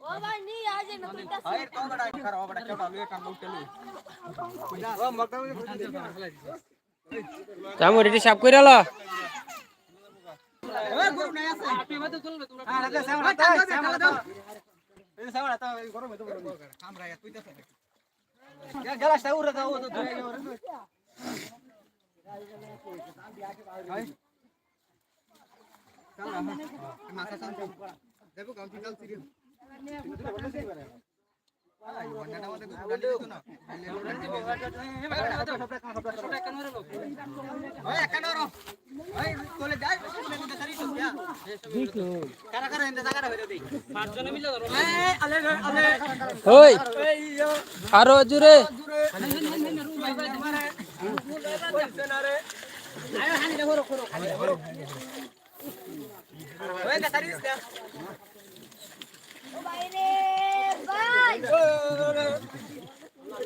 ও ভাই নি আজ না তুই তা আরে তো বড় কর ও বড় চলো আমি কাম করতে নতুন জামু রেডি সাফ করে লো ওই আরও জুরে। ভাই রে ভাই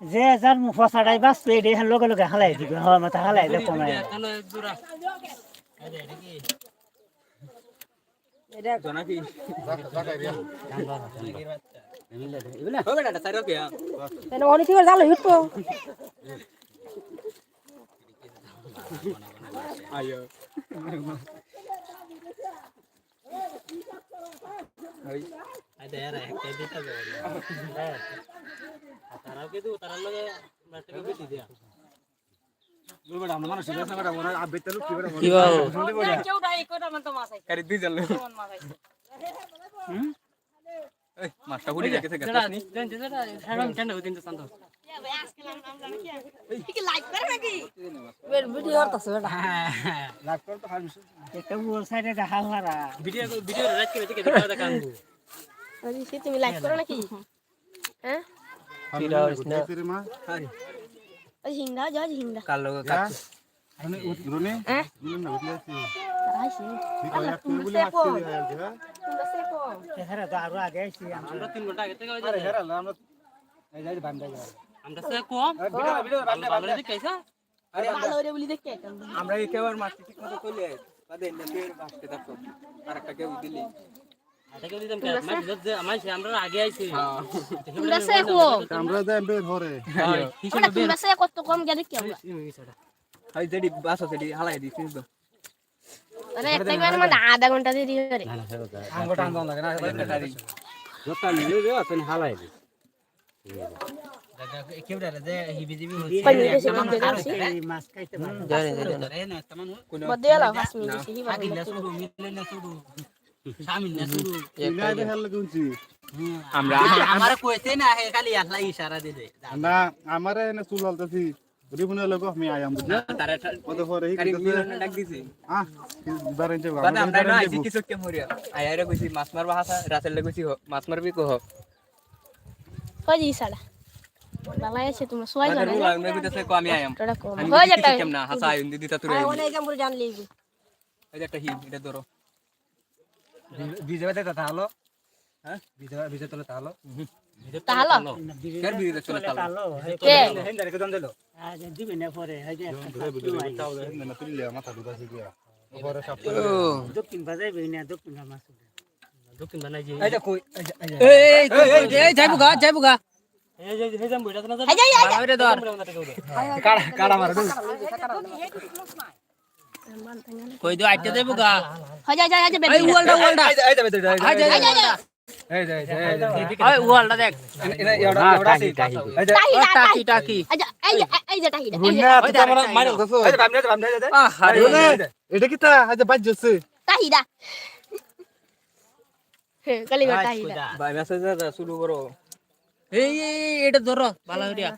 যে যার মুখ ফসাটাই বাঁচতো এটা এখান লগে লগে হালাই দিবে হওয়ার মতো হালাই দেবো না অনেক করে জালো হিটবো কি বাবু মাছটা উড়ে গেছে লাইক করে নাকি ভিডিও করতেছে বেটা। একটা ওর সাইডে দেখা হারা বলছি তুমি লাইক করো নাকি? হ্যাঁ? কিরা হইছ না ওই যাও কালো হ্যাঁ? আইছি সেকো এখানে তো আরও আগে আইছি আমরা। ভালো করে বলি দেখতে আমরা একেবারে মাছটা ঠিক মতো থাকতো আর একটা কেউ দিলি। আরে একটা আধা ঘণ্টা দেরি করে আঙ্গটা আন্দোলন লাগে না তাড়াতাড়ি পানি বেশি বন্ধ করছি এই মাছ খাইতে গুনছি আমরা না আমারে এনে চুল হলতাছি। রিবুনে লোক আমি আয়াম তারা কারি ডাক দিছি। যে আমরা না আইছি কিছু কে মরিয়া। আয়ারে কইছি মাছ মারবা হাসা রাতের কইছি মাছ মারবি কহ। হয়ে সালা? বালা আছে তোমরা সবাই জানো আমি কইতাছে কো আমি আয়াম ওটা কম। আমি হয়ে যাটা কেমন হাসা আইন দিদি তা তুই আর অনেক এক্সাম্পল জানলি। এই একটা হি এটা ধরো। বিজয় দেতা তাহলো হ্যাঁ বিজয় বিজয় তোলে তাহলো তাহলো কেন বিজয় চলে তাহলো কে হেন্দারে কদম দিলো আজ দিবি না পরে এই যে একটা না তুললে মাথা ঢুকাছি দিয়া পরে সব দক্ষিণ বাজাইবি না দক্ষিণ মাছ দক্ষিণ বানাই যে এই কই এই এই এই এই যাইবো গা যাইবো গা কাড়া মারে কই দিও আইতে যাইবো গা। হয়ে এই ওয়ালটা ওয়ালটা এই যে যে আই যা যে। এই যে এই যে এই যে এই ওয়ালটা দেখ। এনে আছে এই যে টাকি টাকি। এই যে এই যে এই এই এটা কি তা? আজ বাজ যাচ্ছে টাহিদা হ্যাঁ ভাই মেসেজ শুরু করো। এই এটা ধরো ভালো হইয়া।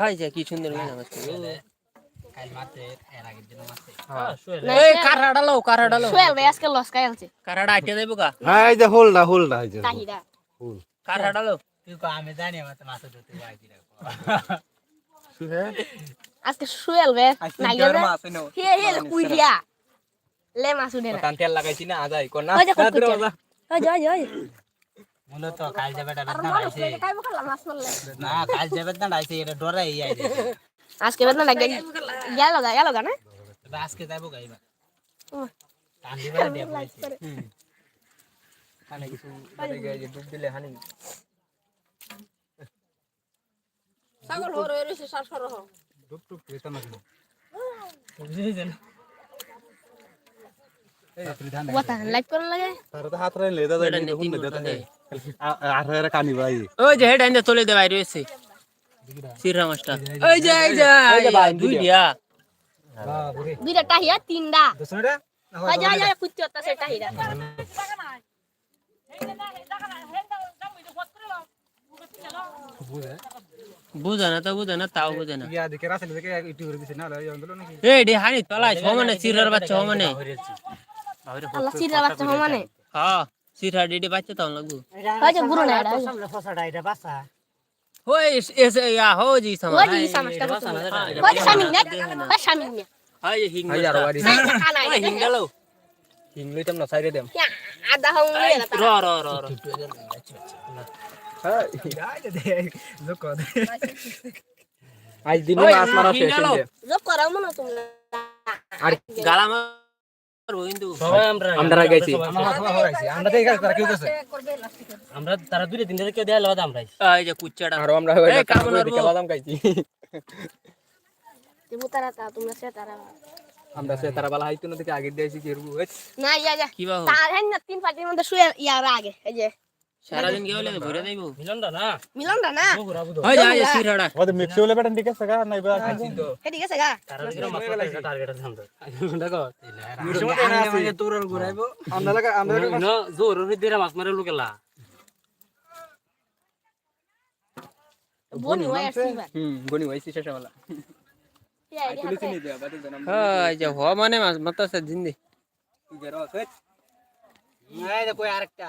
হাই যা কি সুন্দর গান আছে আজকে হে হে কুইডিয়া লে না। তেল লাগাইছি না আজাই কোন না। ওই যে কুকুর ওই ওই মূলত কাল যাবে না কাল যাবে না এটা ডরে ইয়াই আজকে বেদনা লাগে গেল গা গেল গা না তবে আজকে যাব গাইবা ও। টান দিবে না দেব খানে কিছু লাগে যে ডুব দিলে হানি ছাগল হরে রইছে সার সর হ টুক টুক এটা না ওটা লাইক করন লাগে তার তো হাত রাইলে দাদা এটা এটা নে, তিন হুন ঘণ্টা দাদা দেয়। আর এর কানি ভাই ওই যে হেড আইন্দা চলে দে বাইরে হইছে সিরা মাস্টার ওই যে এই যে দুই দিয়া দুইটা। টাহিয়া তিনটা। দশটা ওই যে যে কুত্তি হতা সে টাহিরা। বুঝা? না তো বুঝা না তাও বুঝা না। এই ডে হানি তলাই সমানে সিরার বাচ্চা সমানে আল্লাহ সিরা বাচ্চা মানে। হ্যাঁ সিরা ডিডি বাচ্চা তাও লাগবো। ওই যে বুড়ো না এটা সামনে ফসাটা এটা বাসা ওই এসে ইয়া হো হাই হিং হাই হিং গেল হিং লইতাম না সাইরে দেম আদা হং লই না র র র র হ্যাঁ লোক আজ দিন গেল। আর আমরা আমরা গাইছি আমরা মাছ হরাইছি আমরা দেই তারা কেউ গেছে আমরা তারা দুই তিনটা থেকে দেয়া আমরা এই যে কুচ্চাটা। আর আমরা এই, কামড় মারবো। বাদাম খাইছি। দেবু তারা তা তোমরা সে তারা আমরা সে তারা বালা হাইতো না থেকে আগে দিয়েছি কি না ইয়া যা কি তার হ্যাঁ না তিন পার্টির মধ্যে শুয়ে ইয়ার আগে এই যে। সারাদিন কি হলে? ভরে দেবো মিলনটা না মিলনটা না ওই যা এই সিরাটা ওদের মিক্সি হলে ঠিক আছে গা নাই বা হে ঠিক আছে গা। তারা দিকে মাছ টার্গেট আছে আমরা দেখো তোর ঘুরাইবো। আমরা লাগা আমরা না জোর দিরা মাছ মারে লোকেলা বনি আসিবা হুম গনি হইছি শেষ বেলা। রে পুলিশ নি দেয়া বাদে জানাম। হ্যাঁ যে হ মানে মাছ মাতাছে জিন্দি। দেখো আরেকটা।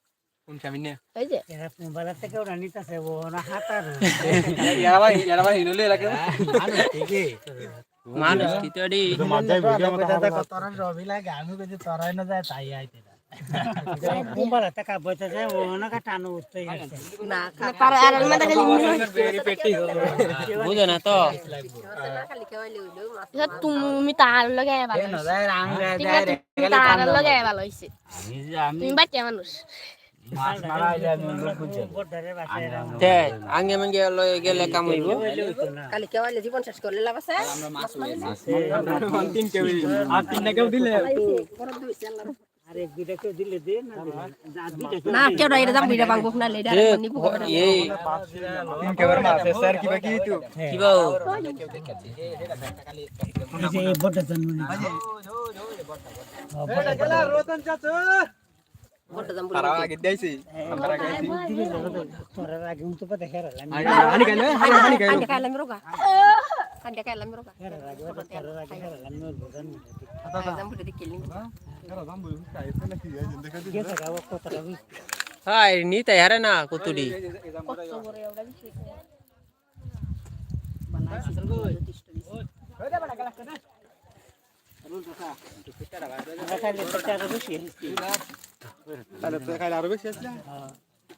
মানুষ কি তড়ি মাছ যাই ভিডিও মতো তোরা রবি লাগে আমি কইছি তোরাই না যায় তাই আইতে মোবাইল থেকে বইতেছে ও না টানো উঠতে গেছে না তার আর মধ্যে খালি পেটি বুঝো না তো তুমি তার লগে ভালো হইছে তুমি বাচ্চা মানুষ মাছ আইলে আঙ্গে মাঙ্গে লয়ে গেলে কাম হইব কালি কেওয়ালে জীবন শেষ করলে লাভ আছে তিন কেউ আর তিন না কেউ দিলে আরে কেউ দিলে না দিলে যা দুইটা কেউ না এটা দাম বিটা বাংবো না লেডা এ এই তিন কেউ মাছ স্যার কি তো কি এই যে এই বোর্ডটা জন্ম রতন চাচু তারা আগে দিয়েছে আমরা আগে দিয়েছি দিবি না। তো।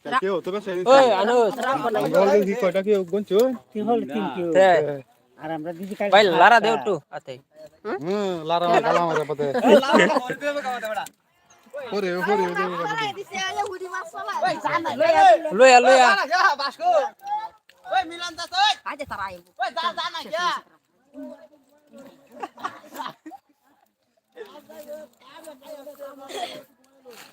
তোরা আগে উঠতে পাতে হেরা লাগি হানি খাইলে হানি হানি খাইলে হেরা আগে তোরা আগে হেরা লাগি মোর বুঝান এরা দাম বই খাইছে নাকি এই যে দেখা দিই গেছে গাও কতটা বুঝ হাই নি তাই হারে না কতুরি আমরা খাইলে সেটা আরও বেশি হইছে তাহলে তো খাইলে আরও বেশি আসলে